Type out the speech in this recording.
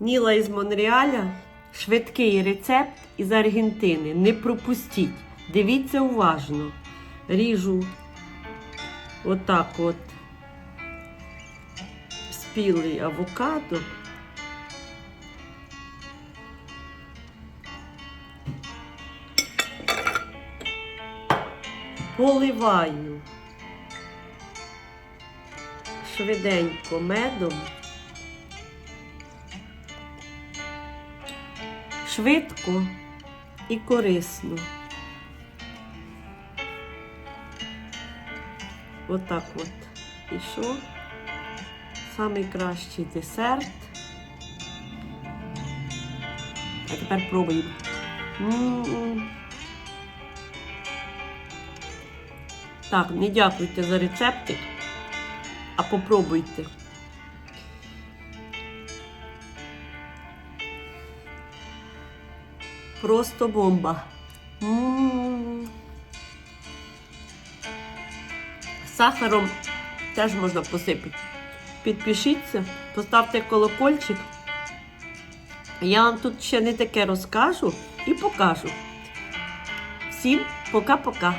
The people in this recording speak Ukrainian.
Ніла із Монреаля. Швидкий рецепт із Аргентини. Не пропустіть. Дивіться уважно. Ріжу отак от спілий авокадо. Поливаю швиденько медом. Швидко і корисно. Отак от. І що? Самий кращий десерт. А тепер пробуємо. М-м. Так, не дякуйте за рецепти, а попробуйте. Просто бомба. Сахаром теж можна посипати. Підпишіться, поставте колокольчик. Я вам тут ще не таке розкажу і покажу. Всім пока-пока.